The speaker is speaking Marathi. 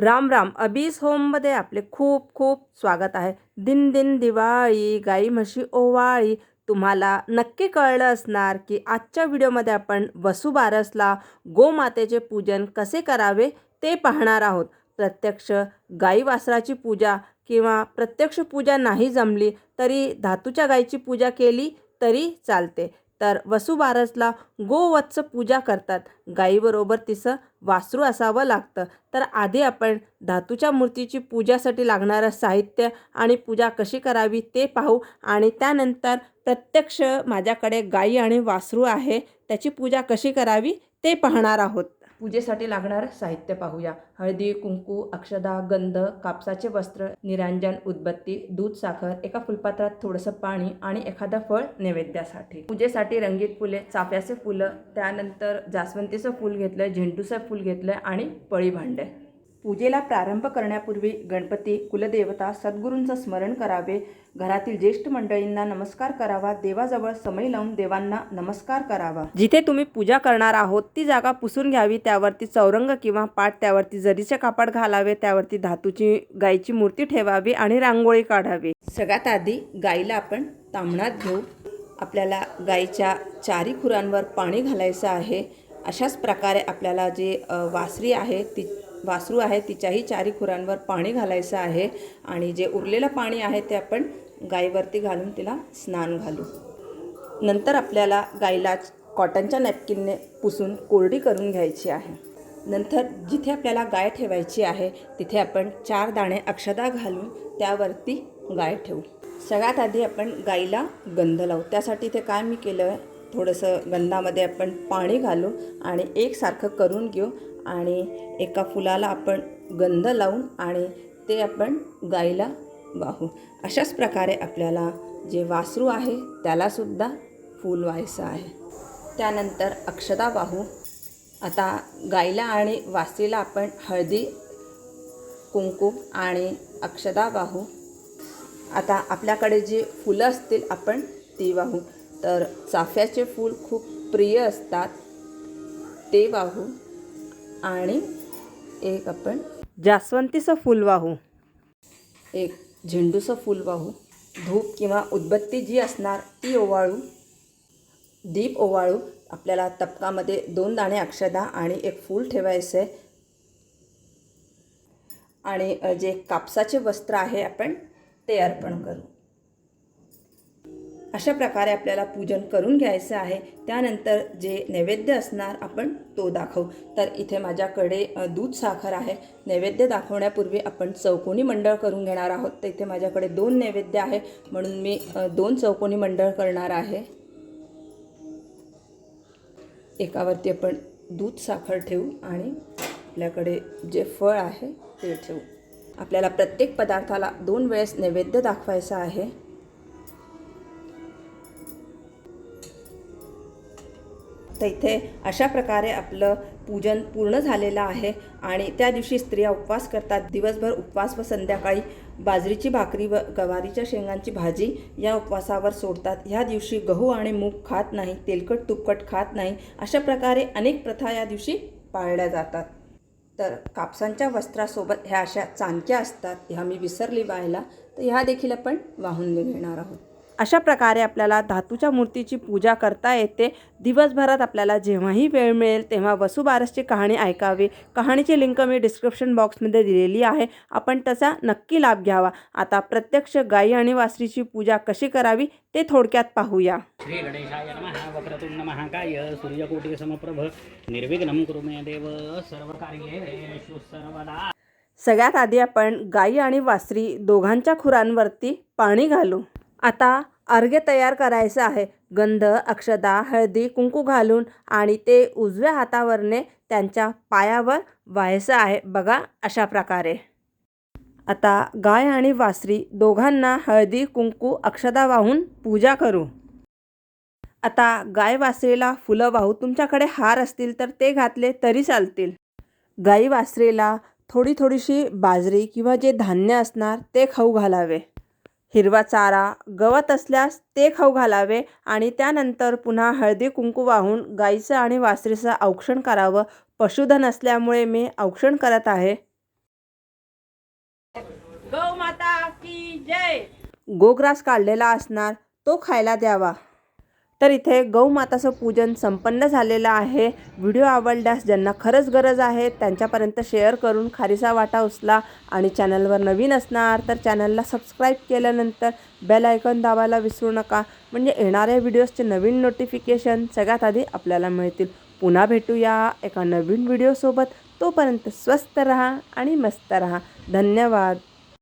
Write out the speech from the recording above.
राम राम. अबीस होममध्ये आपले खूप खूप स्वागत आहे. दिन दिन दिवाळी गाई म्हशी ओवाळी. तुम्हाला नक्की कळलं असणार की आजच्या व्हिडिओमध्ये आपण वसुबारसला गोमातेचे पूजन कसे करावे ते पाहणार आहोत. प्रत्यक्ष गाई वासराची पूजा किंवा प्रत्यक्ष पूजा नाही जमली तरी धातूच्या गाईची पूजा केली तरी चालते. तर वसुबारसला गोवत्स पूजा करतात. गाईबरोबर तिचं वासरू असावं लागतं. तर आधी आपण धातूच्या मूर्तीची पूजासाठी लागणारं साहित्य आणि पूजा कशी करावी ते पाहू आणि त्यानंतर प्रत्यक्ष माझ्याकडे गाई आणि वासरू आहे त्याची पूजा कशी करावी ते पाहणार आहोत. पूजेसाठी लागणारं साहित्य पाहूया. हळदी कुंकू अक्षदा गंध कापसाचे वस्त्र निरांजन उदबत्ती दूध साखर एका फुलपात्रात थोडंसं पाणी आणि एखादं फळ नैवेद्यासाठी. पूजेसाठी रंगीत फुले चाफ्याचे फुलं त्यानंतर जास्वंतीचं फूल घेतलं झेंडूचं फूल घेतलं आणि पळी भांडे. पूजेला प्रारंभ करण्यापूर्वी गणपती कुलदेवता सद्गुरूंचं स्मरण करावे. घरातील ज्येष्ठ मंडळींना नमस्कार करावा. देवाजवळ समय लावून देवांना नमस्कार करावा. जिथे तुम्ही पूजा करणार आहोत ती जागा पुसून घ्यावी. त्यावरती चौरंग किंवा पाट त्यावरती जरीचे कापड घालावे. त्यावरती धातूची गायीची मूर्ती ठेवावी आणि रांगोळी काढावी. सगळ्यात आधी गाईला आपण तांबणात घेऊ. आपल्याला गाईच्या चारी खुरांवर पाणी घालायचं आहे. अशाच प्रकारे आपल्याला जे वासरी आहे ती वासरू आहे तिच्याही चारी खुरांवर पाणी घालायचं आहे आणि जे उरलेलं पाणी आहे ते आपण गाईवरती घालून तिला स्नान घालू. नंतर आपल्याला गाईला कॉटनच्या नॅपकिनने पुसून कोरडी करून घ्यायची आहे. नंतर जिथे आपल्याला गाय ठेवायची आहे तिथे आपण चार दाणे अक्षदा घालून त्यावरती गाय ठेवू. सगळ्यात आधी आपण गाईला गंध लावू. त्यासाठी इथे काय मी केलं आहे थोडंसं गंधामध्ये आपण पाणी घालू आणि एकसारखं करून घेऊ. आणि एका फुलाला आपण गंध लावून आणि ते आपण गाईला वाहू. अशाच प्रकारे आपल्याला जे वासरू आहे त्यालासुद्धा फूल व्हायचं आहे. त्यानंतर अक्षदा वाहू. आता गाईला आणि वासरीला आपण हळदी कुंकू आणि अक्षदा वाहू. आता आपल्याकडे जी फुलं असतील आपण ती वाहू. तर चाफ्याचे फूल खूप प्रिय असतात. ते वाहू. आणि एक आपण जास्वंतीचं फूल वाहू. एक झेंडूचं फूल वाहू. धूप किंवा उदबत्ती जी असणार ती ओवाळू. दीप ओवाळू. आपल्याला तपकामध्ये दोन दाणे अक्षदा आणि एक फूल ठेवायचं आहे आणि जे कापसाचे वस्त्र आहे आपण ते अर्पण करू. अशा प्रकारे आपल्याला पूजन करून घ्यायचं आहे. त्यानंतर जे नैवेद्य असणार आपण तो दाखवू. तर इथे माझ्याकडे दूध साखर आहे. नैवेद्य दाखवण्यापूर्वी आपण चौकोनी मंडळ करून घेणार आहोत. तर इथे माझ्याकडे दोन नैवेद्य आहे. म्हणून मी दोन चौकोनी मंडळ करणार आहे. एकावरती आपण दूध साखर ठेवू आणि आपल्याकडे जे फळ आहे ते ठेवू. आपल्याला प्रत्येक पदार्थाला दोन वेळेस नैवेद्य दाखवायचं आहे. तर इथे अशा प्रकारे आपलं पूजन पूर्ण झालेलं आहे. आणि त्या दिवशी स्त्रिया उपवास करतात. दिवसभर उपवास व संध्याकाळी बाजरीची भाकरी व गवारीच्या शेंगांची भाजी या उपवासावर सोडतात. ह्या दिवशी गहू आणि मूग खात नाही तेलकट तुपकट खात नाही अशा प्रकारे अनेक प्रथा या दिवशी पाळल्या जातात. तर कापसांच्या वस्त्रासोबत ह्या अशा चांक्या असतात. ह्या मी विसरली व्हायला तर ह्या देखील आपण वाहून घेणार आहोत. अशा प्रकारे आपल्याला धातूच्या मूर्तीची पूजा करता येते. दिवसभरात आपल्याला जेव्हाही वेळ मिळेल तेव्हा वसुबारसची कहाणी ऐकावी. कहाणीची लिंक मी डिस्क्रिप्शन बॉक्समध्ये दिलेली आहे. आपण त्याचा नक्की लाभ घ्यावा. आता प्रत्यक्ष गाई आणि वासरीची पूजा कशी करावी ते थोडक्यात पाहूया. श्री गणेशाय नमः. वक्रतुंड महाकाय. सूर्यकोटि समप्रभ. निर्विघ्नं कुरु मे देव. सर्वदा सगळ्यात आधी आपण गाई आणि वासरी दोघांच्या खुरांवरती पाणी घालू. आता अर्घ्य तयार करायचं आहे. गंध अक्षदा हळदी कुंकू घालून आणि ते उजव्या हातावरने त्यांच्या पायावर व्हायचं आहे. बघा अशा प्रकारे. आता गाय आणि वासरी दोघांना हळदी कुंकू अक्षदा वाहून पूजा करू. आता गाय वासरीला फुलं वाहू तुमच्याकडे हार असतील तर ते घातले तरी चालतील. गाई वासरीला थोडी थोडीशी बाजरी किंवा जे धान्य असणार ते खाऊ घालावे. हिरवा चारा गवत असल्यास ते खाऊ घालावे आणि त्यानंतर पुन्हा हळदी कुंकू वाहून गाईचं आणि वासरीचं औक्षण करावं. पशुधन असल्यामुळे मी औक्षण करत आहे. गौ माता की जय. गोग्रास काढलेला असणार तो खायला द्यावा. तर इथे गौमाताचं पूजन संपन्न झालेलं आहे. व्हिडिओ आवडल्यास ज्यांना खरंच गरज आहे त्यांच्यापर्यंत शेअर करून खारीसा वाटा उचला आणि चॅनलवर नवीन असणार तर चॅनलला सबस्क्राईब केल्यानंतर बेल आयकॉन दाबायला विसरू नका. म्हणजे येणाऱ्या व्हिडिओजचे नवीन नोटिफिकेशन सगळ्यात आधी आपल्याला मिळतील. पुन्हा भेटूया एका नवीन व्हिडिओसोबत. तोपर्यंत स्वस्त रहा आणि मस्त रहा. धन्यवाद.